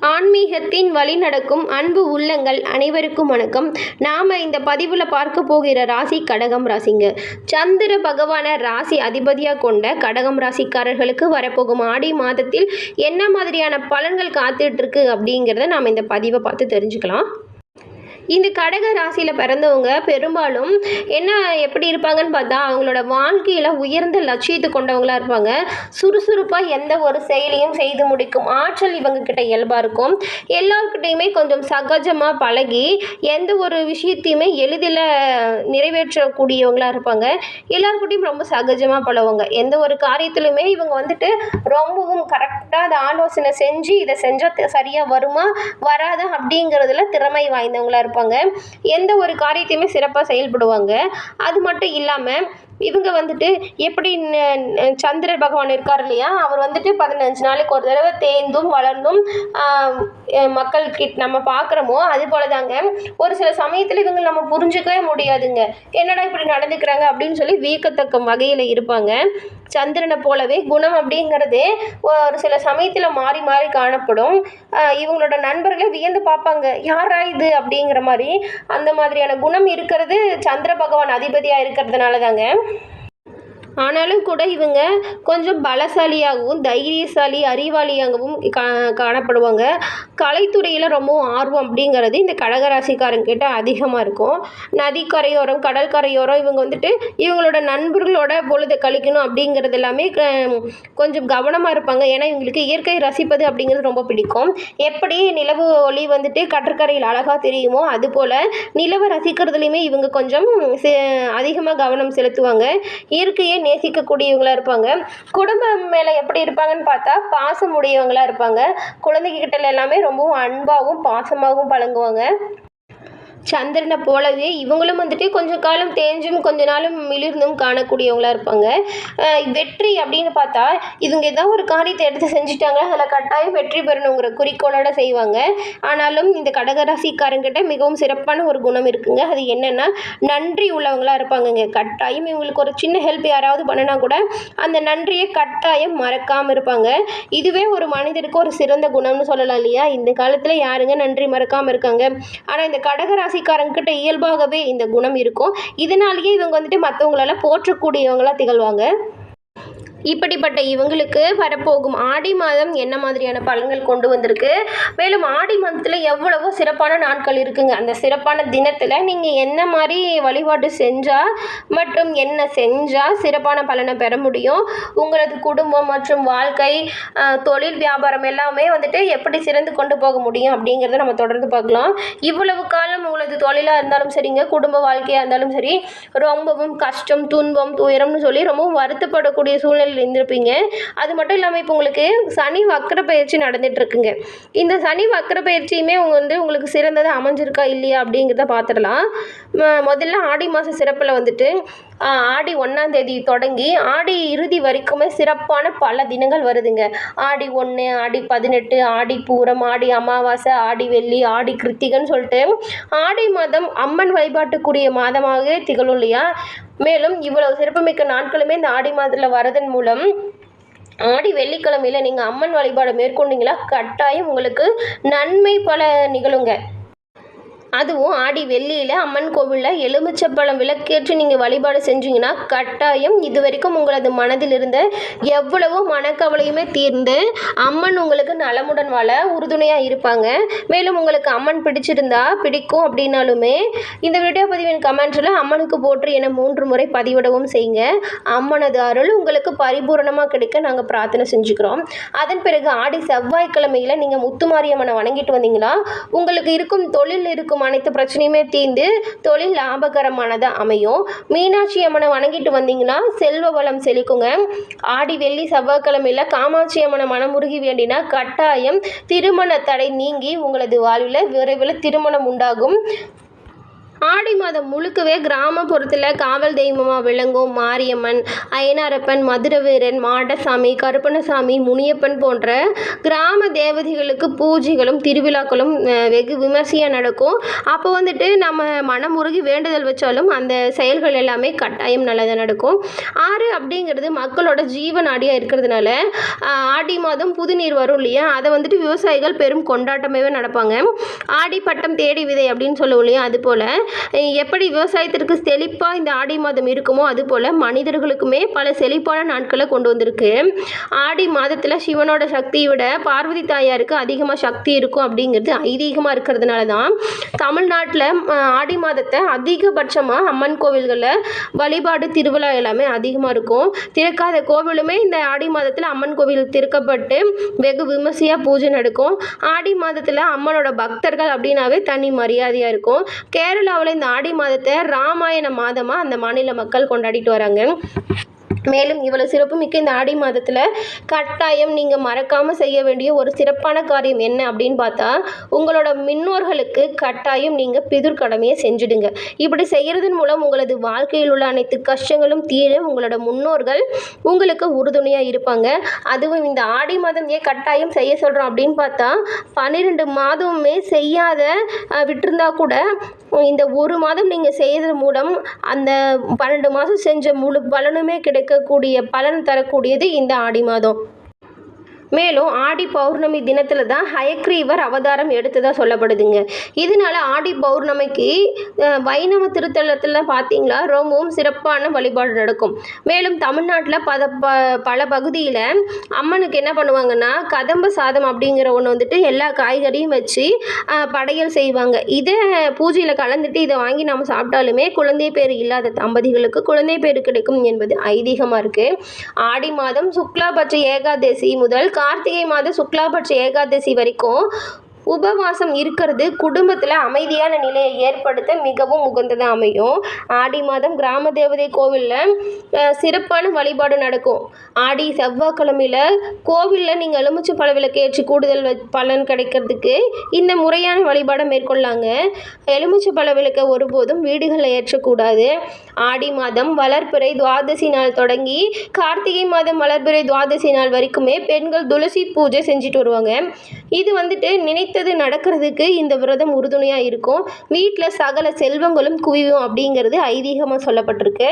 ஆன்மீகத்தின் வழி நடக்கும் அன்பு உள்ளங்கள் அனைவருக்கும் வணக்கம். நாம் இந்த பதிவில் பார்க்க போகிற ராசி கடகம் ராசிங்க. சந்திர பகவான ராசி அதிபதியாக கொண்ட கடகம் ராசிக்காரர்களுக்கு வரப்போகும் ஆடி மாதத்தில் என்ன மாதிரியான பலன்கள் காத்துட்டு இருக்கு அப்படிங்கிறத நாம் இந்த பதிவை பார்த்து தெரிஞ்சுக்கலாம். இந்த கடக ராசியில் பிறந்தவங்க பெரும்பாலும் என்ன எப்படி இருப்பாங்கன்னு பார்த்தா அவங்களோட வாழ்க்கையில் உயர்ந்த லட்சியத்தை கொண்டவங்களா இருப்பாங்க. சுறுசுறுப்பாக எந்த ஒரு செயலையும் செய்து முடிக்கும். ஆற்றல் இவங்க கிட்ட இயல்பாக இருக்கும். எல்லாருக்கிட்டையுமே கொஞ்சம் சகஜமாக பழகி எந்த ஒரு விஷயத்தையுமே எளிதில் நிறைவேற்றக்கூடியவங்களாக இருப்பாங்க. எல்லாருக்கிட்டையும் ரொம்ப சகஜமாக பழகுவாங்க. எந்த ஒரு காரியத்திலுமே இவங்க வந்துட்டு ரொம்பவும் கரெக்டாக அதை ஆலோசனை செஞ்சு இதை செஞ்சால் சரியாக வருமா வராதா அப்படிங்கிறதுல திறமை வாய்ந்தவங்களா இருப்பாங்க. எந்த ஒரு காரியத்தையுமே சிறப்பாக செயல்படுவாங்க. அது மட்டும் இல்லாமல் இவங்க வந்துட்டு எப்படி ந- சந்திர பகவான் இருக்கார் இல்லையா? அவர் வந்துட்டு பதினஞ்சு நாளைக்கு ஒரு தடவை தேர்ந்தும் வளர்ந்தும் மக்கள் கிட் மக்கள்கிட்ட நம்ம பார்க்குறோமோ அது போல தாங்க ஒரு சில சமயத்தில் இவங்க நம்ம புரிஞ்சுக்கவே முடியாதுங்க. என்னடா இப்படி நடந்துக்கிறாங்க அப்படின்னு சொல்லி வியக்கத்தக்க வகையில் இருப்பாங்க. சந்திரனை போலவே குணம் அப்படிங்கிறது ஒரு சில சமயத்தில் மாறி மாறி காணப்படும். இவங்களோட நண்பர்களே வியந்து பார்ப்பாங்க. யாரா இது? அப்படிங்கிற மாதிரி அந்த மாதிரியான குணம் இருக்கிறது சந்திர பகவான் அதிபதியாக இருக்கிறதுனால தாங்க ஆனாலும் கூட இவங்க கொஞ்சம் பலசாலியாகவும் தைரியசாலி அறிவாளியாகவும் கா காணப்படுவாங்க. கலைத்துறையில் ரொம்பவும் ஆர்வம் அப்படிங்கிறது இந்த கடகராசிக்காரங்கிட்ட அதிகமாக இருக்கும். நதிக்கரையோரம் கடல் கரையோரம் இவங்க வந்துட்டு இவங்களோட நண்பர்களோட பொழுதை கழிக்கணும் அப்படிங்கிறது எல்லாமே க- கொஞ்சம் கவனமாக இருப்பாங்க. ஏன்னா இவங்களுக்கு இயற்கை ரசிப்பது அப்படிங்கிறது ரொம்ப பிடிக்கும். எப்படி நிலவு ஒளி வந்துட்டு கடற்கரையில் அழகாக தெரியுமோ அதுபோல் நிலவை ரசிக்கிறதுலையுமே இவங்க கொஞ்சம் அதிகமாக கவனம் செலுத்துவாங்க. இயற்கையை நேசிக்கக்கூடியவங்களாக இருப்பாங்க. குடும்பம் மேலே எப்படி இருப்பாங்கன்னு பார்த்தா பாசம் உடையவங்களா இருப்பாங்க. குழந்தைங்க கிட்ட எல்லாமே ரொம்பவும் அன்பாகவும் பாசமாகவும் பழகுவாங்க. சந்திரனை போலவே இவங்களும் வந்துட்டு கொஞ்சம் காலம் தேஞ்சும் கொஞ்ச நாளும் மிளிர்ந்தும் காணக்கூடியவங்களா இருப்பாங்க. வெற்றி அப்படின்னு பார்த்தா இவங்க ஏதோ ஒரு காரியத்தை எடுத்து செஞ்சுட்டாங்க. அதில் கட்டாயம் வெற்றி பெறணுங்கிற குறிக்கோளோட செய்வாங்க. ஆனாலும் இந்த கடகராசிக்காரங்கிட்ட மிகவும் சிறப்பான ஒரு குணம் இருக்குங்க. அது என்னென்னா நன்றி உள்ளவங்களா இருப்பாங்கங்க. கட்டாயம் இவங்களுக்கு ஒரு சின்ன ஹெல்ப் யாராவது பண்ணினா கூட அந்த நன்றியை கட்டாயம் மறக்காமல் இருப்பாங்க. இதுவே ஒரு மனிதருக்கு ஒரு சிறந்த குணம்னு சொல்லலாம் இல்லையா? இந்த காலத்தில் யாருங்க நன்றி மறக்காமல் இருக்காங்க? ஆனால் இந்த கடகராசி ராசிக்காரங்கிட்ட இயல்பாகவே இந்த குணம் இருக்கும். இதனாலேயே இவங்க வந்துட்டு மற்றவங்களால போற்றக்கூடியவங்களா திகழ்வாங்க. இப்படிப்பட்ட இவங்களுக்கு வரப்போகும் ஆடி மாதம் என்ன மாதிரியான பலன்கள் கொண்டு வந்திருக்கு? மேலும் ஆடி மாதத்தில் எவ்வளவோ சிறப்பான நாட்கள் இருக்குங்க. அந்த சிறப்பான தினத்தில் நீங்கள் என்ன மாதிரி வழிபாடு செஞ்சால் மற்றும் என்ன செஞ்சால் சிறப்பான பலனை பெற முடியும்? உங்களது குடும்பம் மற்றும் வாழ்க்கை தொழில் வியாபாரம் எல்லாமே வந்துட்டு எப்படி சிறந்து கொண்டு போக முடியும் அப்படிங்கிறத நம்ம தொடர்ந்து பார்க்கலாம். இவ்வளவு காலம் உங்களது தொழிலாக இருந்தாலும் சரிங்க குடும்ப வாழ்க்கையாக இருந்தாலும் சரி ரொம்பவும் கஷ்டம் துன்பம் துயரம்னு சொல்லி ரொம்பவும் வருத்தப்படக்கூடிய சூழ்நிலை சூழ்நிலையில் இருந்திருப்பீங்க. அது மட்டும் இல்லாமல் இப்போ உங்களுக்கு சனி வக்கர பயிற்சி நடந்துட்டு இருக்குங்க இந்த சனி வக்கர பயிற்சியுமே உங்க வந்து உங்களுக்கு சிறந்ததாக அமைஞ்சிருக்கா இல்லையா அப்படிங்கிறத பார்த்துடலாம் முதல்ல ஆடி மாத சிறப்பில் வந்துட்டு ஆடி ஒன்றாம் தேதி தொடங்கி ஆடி இறுதி வரைக்குமே சிறப்பான பல தினங்கள் வருதுங்க. ஆடி ஒன்று ஆடி பதினெட்டு ஆடி பூரம் ஆடி அமாவாசை ஆடி வெள்ளி ஆடி கிருத்திகன்னு சொல்லிட்டு ஆடி மாதம் அம்மன் வழிபாட்டுக்குரிய மாதமாகவே திகழும் இல்லையா? மேலும் இவ்வளவு சிறப்புமிக்க நாட்களுமே இந்த ஆடி மாதத்தில் வரதன் மூலம் ஆடி வெள்ளிக்கிழமையில் நீங்கள் அம்மன் வழிபாடு மேற்கொண்டீங்களா? கட்டாயம் உங்களுக்கு நன்மை பல நிகழுங்க. அதுவும் ஆடி வெள்ளியில் அம்மன் கோவிலில் எலுமிச்சப்பழம் விளக்கேற்று நீங்கள் வழிபாடு செஞ்சீங்கன்னா கட்டாயம் இது வரைக்கும் உங்களது மனதில் இருந்த எவ்வளவோ மனக்கவலையுமே தீர்ந்து அம்மன் உங்களுக்கு நலமுடன் வாழ உறுதுணையாக இருப்பாங்க. மேலும் உங்களுக்கு அம்மன் பிடிச்சிருந்தா பிடிக்கும் அப்படின்னாலுமே இந்த வீடியோ பதிவின் கமெண்ட்ஸில் அம்மனுக்கு போற்று என மூன்று முறை பதிவிடவும் செய்யுங்க. அம்மனது அருள் உங்களுக்கு பரிபூரணமாக கிடைக்க நாங்கள் பிரார்த்தனை செஞ்சுக்கிறோம். அதன் பிறகு ஆடி செவ்வாய்க்கிழமையில் நீங்கள் முத்துமாரியம்மனை வணங்கிட்டு வந்தீங்களா உங்களுக்கு இருக்கும் தொழில் இருக்கும் அனைத்து பிரச்சனையுமே தீர்ந்து தொழில் லாபகரமானதாக அமையும். மீனாட்சி அம்மனை வணங்கிட்டு வந்தீங்கன்னா செல்வ வளம் செழிக்குங்க. ஆடி வெள்ளி செவ்வாய்க்கிழமையில் காமாட்சி அம்மனை மனமுருகி வேண்டினா கட்டாயம் திருமண தடை நீங்கி உங்களது வாழ்வில் விரைவில் திருமணம் உண்டாகும். ஆடி மாதம் முழுக்கவே கிராமப்புறத்தில் காவல் தெய்வமாக விளங்கும் மாரியம்மன் ஐயனாரப்பன் மதுரவீரன் மாடசாமி கருப்பணசாமி முனியப்பன் போன்ற கிராம தேவதைகளுக்கு பூஜைகளும் திருவிழாக்களும் வெகு விமர்சையாக நடக்கும். அப்போ வந்துட்டு நம்ம மனமுருகி வேண்டுதல் வச்சாலும் அந்த செயல்கள் எல்லாமே கட்டாயம் நல்லதாக நடக்கும். ஆறு அப்படிங்கிறது மக்களோட ஜீவநாடியாக இருக்கிறதுனால ஆடி மாதம் புதுநீர் வரும் இல்லையா? அதை வந்துட்டு விவசாயிகள் பெரும் கொண்டாட்டமாகவே நடப்பாங்க. ஆடி பட்டம் தேடி விதை அப்படின்னு சொல்லுவோம் இல்லையா? அது போல் எப்படி விவசாயத்திற்கு செழிப்பாக இந்த ஆடி மாதம் இருக்குமோ அதுபோல் மனிதர்களுக்குமே பல செழிப்பான நாட்களை கொண்டு வந்திருக்கு. ஆடி மாதத்தில் சிவனோட சக்தியை விட பார்வதி தாயாருக்கு அதிகமாக சக்தி இருக்கும் அப்படிங்கிறது ஐதீகமாக இருக்கிறதுனால தான் தமிழ்நாட்டில் ஆடி மாதத்தை அதிகபட்சமாக அம்மன் கோவில்களில் வழிபாடு திருவிழா எல்லாமே அதிகமாக இருக்கும். திறக்காத கோவிலுமே இந்த ஆடி மாதத்தில் அம்மன் கோவில் திறக்கப்பட்டு வெகு விமர்சையாக பூஜை நடக்கும். ஆடி மாதத்தில் அம்மனோட பக்தர்கள் அப்படின்னாவே தனி மரியாதையாக இருக்கும். இந்தியாவில் இந்த ஆடி மாதத்தை ராமாயண மாதமாக அந்த மாநில மக்கள் கொண்டாடிட்டு வராங்க. மேலும் இவ்வளோ சிறப்புமிக்க இந்த ஆடி மாதத்தில் கட்டாயம் நீங்கள் மறக்காமல் செய்ய வேண்டிய ஒரு சிறப்பான காரியம் என்ன அப்படின்னு பார்த்தா உங்களோட முன்னோர்களுக்கு கட்டாயம் நீங்கள் பிதுர் கடமையை செஞ்சுடுங்க. இப்படி செய்கிறதன் மூலம் உங்களது வாழ்க்கையில் உள்ள அனைத்து கஷ்டங்களும் தீர உங்களோட முன்னோர்கள் உங்களுக்கு உறுதுணையாக இருப்பாங்க. அதுவும் இந்த ஆடி மாதம் ஏன் கட்டாயம் செய்ய சொல்கிறோம் அப்படின்னு பார்த்தா பன்னிரெண்டு மாதமுமே செய்யாத விட்டுருந்தா விட்டிருந்தா கூட இந்த ஒரு மாதம் நீங்கள் செய்கிறது மூலம் அந்த பன்னெண்டு மாதம் செஞ்ச முழு பலனுமே கிடைக்கக்கூடிய பலன் தரக்கூடியது இந்த ஆடி மாதம். மேலும் ஆடி பௌர்ணமி தினத்தில் தான் ஹயக்ரீவர் அவதாரம் எடுத்ததாக சொல்லப்படுதுங்க. இதனால ஆடி பௌர்ணமிக்கு வைணவ திருத்தலத்தில் பார்த்தீங்களா ரொம்பவும் சிறப்பான வழிபாடு நடக்கும். மேலும் தமிழ்நாட்டில் பத ப பல பகுதியில் அம்மனுக்கு என்ன பண்ணுவாங்கன்னா கதம்ப சாதம் அப்படிங்கிற ஒன்று வந்துட்டு எல்லா காய்கறியும் வச்சு படையல் செய்வாங்க. இதை பூஜையில் கலந்துட்டு இதை வாங்கி நம்ம சாப்பிட்டாலுமே குழந்தை பேர் இல்லாத தம்பதிகளுக்கு குழந்தை பேர் கிடைக்கும் என்பது ஐதீகமாக இருக்குது ஆடி மாதம் சுக்லாபட்ச ஏகாதசி முதல் கார்த்திகை மாத சுக்லாபட்ச ஏகாதசி வரைக்கும் உபவாசம் இருக்கிறது குடும்பத்தில் அமைதியான நிலையை ஏற்படுத்த மிகவும் உகந்ததாக அமையும். ஆடி மாதம் கிராம தேவதை கோவிலில் சிறப்பான வழிபாடு நடக்கும். ஆடி செவ்வாய்க்கிழமையில் கோவிலில் நீங்கள் எலுமிச்சை பழ விளக்கு ஏற்றி கூடுதல் வ- பலன் கிடைக்கிறதுக்கு இந்த முறையான வழிபாடை மேற்கொள்ளாங்க. எலுமிச்சை பழ விளக்கை ஒருபோதும் வீடுகளில் ஏற்றக்கூடாது. ஆடி மாதம் வளர்பிறை துவாதசி நாள் தொடங்கி கார்த்திகை மாதம் வளர்ப்பிறை துவாதசி நாள் வரைக்குமே பெண்கள் துளசி பூஜை செஞ்சுட்டு வருவாங்க. இது வந்துட்டு நினைத்தது நடக்கிறதுக்கு இந்த விரதம் உறுதுணையாக இருக்கும். வீட்டில் சகல செல்வங்களும் குவியும் அப்படிங்கிறது ஐதீகமாக சொல்லப்பட்டிருக்கு.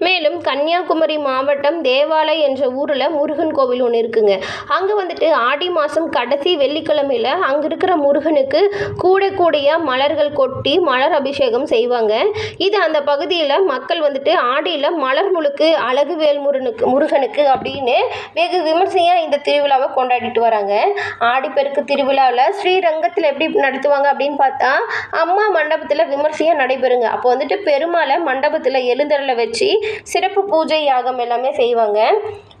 மேலும் கன்னியாகுமரி மாவட்டம் தேவாலை என்ற ஊரில் முருகன் கோவில் ஒன்று இருக்குங்க. அங்கே வந்துட்டு ஆடி மாதம் கடைசி வெள்ளிக்கிழமையில் அங்கே இருக்கிற முருகனுக்கு கூட கூடிய மலர்கள் கொட்டி மலர் அபிஷேகம் செய்வாங்க. இது அந்த பகுதியில் மக்கள் வந்துட்டு ஆடியில் மலர் முழுக்கு அழகு வேல் முருகனுக்கு அப்படின்னு வெகு விமர்சையாக இந்த திருவிழாவை கொண்டாடிட்டு வராங்க. ஆடிப்பெருக்கு திருவிழாவில் ஸ்ரீரங்கத்தில் எப்படி நடத்துவாங்க அப்படின்னு பார்த்தா அம்மா மண்டபத்தில் விமர்சையாக நடைபெறுங்க. அப்போ வந்துட்டு பெருமாளை மண்டபத்தில் எழுந்தரில் வச்சு சிறப்பு பூஜை யாகம் எல்லாமே செய்வாங்க.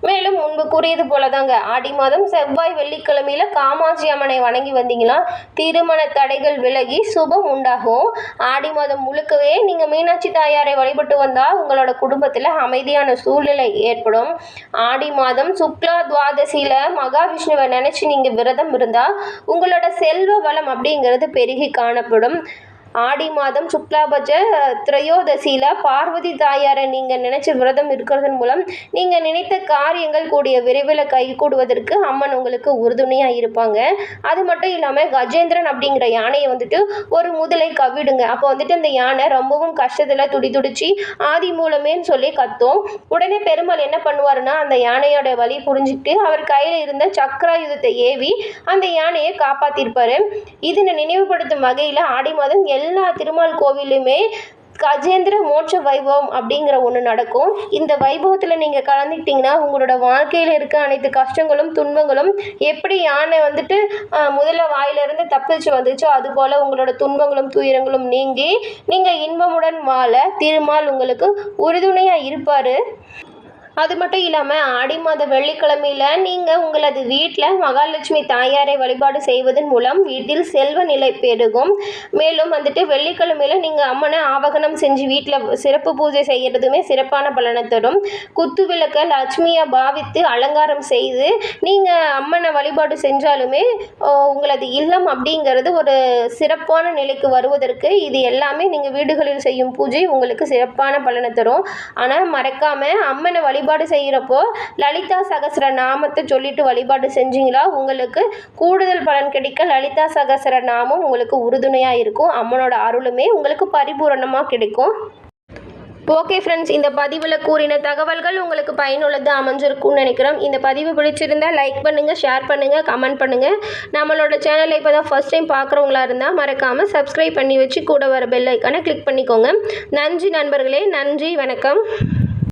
மேலும் முன்பு கூறியது போல தாங்க ஆடி மாதம் செவ்வாய் வெள்ளிக்கிழமையில காமாட்சி அம்மனை வணங்கி வந்தீங்கன்னா திருமண தடைகள் விலகி சுபம் உண்டாகும். ஆடி மாதம் முழுக்கவே நீங்கள் மீனாட்சி தாயாரை வழிபட்டு வந்தால் உங்களோட குடும்பத்தில் அமைதியான சூழ்நிலை ஏற்படும். ஆடி மாதம் சுக்லா துவாதசியில் மகாவிஷ்ணுவை நினச்சி நீங்கள் விரதம் இருந்தால் உங்களோட செல்வ வளம் அப்படிங்கிறது பெருகி காணப்படும். ஆடி மாதம் சுக்லாபட்ச திரையோதசியில் பார்வதி தாயாரை நீங்கள் நினச்சி விரதம் இருக்கிறதன் மூலம் நீங்கள் நினைத்த காரியங்கள் கூடிய விரைவில் கைகூடுவதற்கு அம்மன் உங்களுக்கு உறுதுணையாக இருப்பாங்க. அது மட்டும் இல்லாமல் கஜேந்திரன் அப்படிங்கிற யானையை வந்துட்டு ஒரு முதலை கவிடுங்க அப்போ வந்துட்டு அந்த யானை ரொம்பவும் கஷ்டத்தில் துடி துடிச்சு ஆதி மூலமேன்னு சொல்லி கத்தும். உடனே பெருமாள் என்ன பண்ணுவாருன்னா அந்த யானையோட வழி புரிஞ்சுக்கிட்டு அவர் கையில் இருந்த சக்கராயுதத்தை ஏவி அந்த யானையை காப்பாற்றிருப்பாரு இதனை நினைவுபடுத்தும் வகையில் ஆடி மாதம் எல் எல்லா திருமால் கோவிலுமே கஜேந்திர மோட்ச வைபவம் அப்படிங்கிற ஒன்று நடக்கும். இந்த வைபவத்தில் நீங்கள் கலந்துக்கிட்டிங்கன்னா உங்களோட வாழ்க்கையில் இருக்க அனைத்து கஷ்டங்களும் துன்பங்களும் எப்படி யானை வந்துட்டு முதல்ல வாயிலிருந்து தப்பிச்சு வந்துச்சோ அதுபோல் உங்களோட துன்பங்களும் துயரங்களும் நீங்கி நீங்கள் இன்பமுடன் வாழ திருமால் உங்களுக்கு உறுதுணையாக இருப்பார். அது மட்டும் இல்லாமல் ஆடி மாத வெள்ளிக்கிழமையில் நீங்கள் உங்களது வீட்டில் மகாலட்சுமி தாயாரை வழிபாடு செய்வதன் மூலம் வீட்டில் செல்வ நிலை பெருகும். மேலும் வந்துட்டு வெள்ளிக்கிழமையில் நீங்கள் அம்மனை ஆவகனம் செஞ்சு வீட்டில் சிறப்பு பூஜை செய்கிறதுமே சிறப்பான பலனை தரும். குத்து விளக்க லட்சுமியை பாவித்து அலங்காரம் செய்து நீங்கள் அம்மனை வழிபாடு செஞ்சாலுமே உங்களது இல்லம் அப்படிங்கிறது ஒரு சிறப்பான நிலைக்கு வருவதற்கு இது எல்லாமே நீங்கள் வீடுகளில் செய்யும் பூஜை உங்களுக்கு சிறப்பான பலனை தரும். ஆனால் மறக்காமல் அம்மனை வழிபாடு செய்கிறப்போ லலிதா சகஸ்ர நாமத்தை சொல்லிட்டு வழிபாடு செஞ்சீங்களா? உங்களுக்கு கூடுதல் பலன் கிடைக்க லலிதா சகஸ்ர நாமம் உங்களுக்கு உறுதுணையாக இருக்கும். அம்மனோட அருளுமே உங்களுக்கு பரிபூரணமாக கிடைக்கும். ஓகே ஃப்ரெண்ட்ஸ் இந்த பதிவில் கூறின தகவல்கள் உங்களுக்கு பயனுள்ளதாக அமைஞ்சிருக்கும்னு நினைக்கிறோம். இந்த பதிவு பிடிச்சிருந்தா லைக் பண்ணுங்கள் ஷேர் பண்ணுங்கள் கமெண்ட் பண்ணுங்கள் நம்மளோட சேனலை இப்போ தான் ஃபஸ்ட் டைம் பார்க்குறவங்களா இருந்தால் மறக்காமல் சப்ஸ்கிரைப் பண்ணி வச்சு கூட வர பெல் ஐக்கானை கிளிக் பண்ணிக்கோங்க. நன்றி நண்பர்களே நன்றி வணக்கம்.